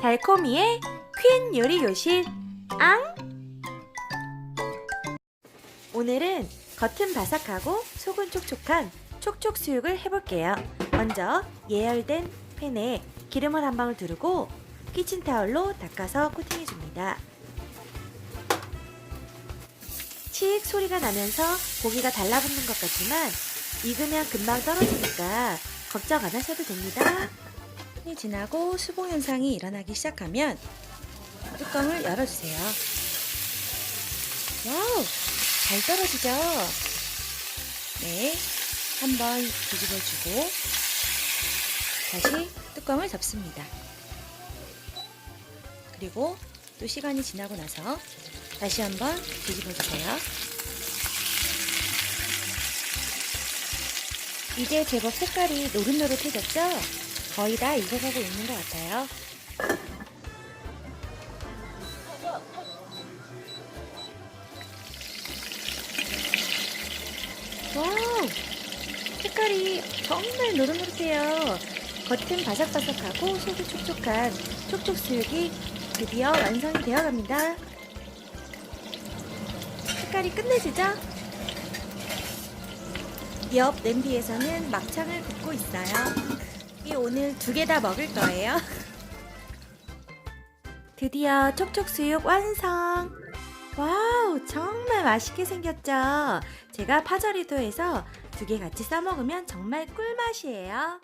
달콤이의 퀸 요리 교실 앙 오늘은 겉은 바삭하고 속은 촉촉한 촉촉 수육을 해볼게요. 먼저 예열된 팬에 기름을 한 방울 두르고 키친타올로 닦아서 코팅해줍니다. 칙 소리가 나면서 고기가 달라붙는 것 같지만 익으면 금방 떨어지니까 걱정 안 하셔도 됩니다. 이 지나고 수봉 현상이 일어나기 시작하면 뚜껑을 열어주세요. 와우, 잘 떨어지죠? 네, 한번 뒤집어주고 다시 뚜껑을 덮습니다. 그리고 또 시간이 지나고 나서 다시 한번 뒤집어주세요. 이제 제법 색깔이 노릇노릇해졌죠? 거의 다 익어가고 있는 것 같아요. 와우! 색깔이 정말 노릇노릇해요. 겉은 바삭바삭하고 속이 촉촉한 촉촉수육이 드디어 완성이 되어 갑니다. 색깔이 끝내주죠? 옆 냄비에서는 막창을 굽고 있어요. 이 오늘 두 개 다 먹을 거예요. 드디어 촉촉수육 완성! 와우, 정말 맛있게 생겼죠? 제가 파절이도 해서 두 개 같이 싸먹으면 정말 꿀맛이에요.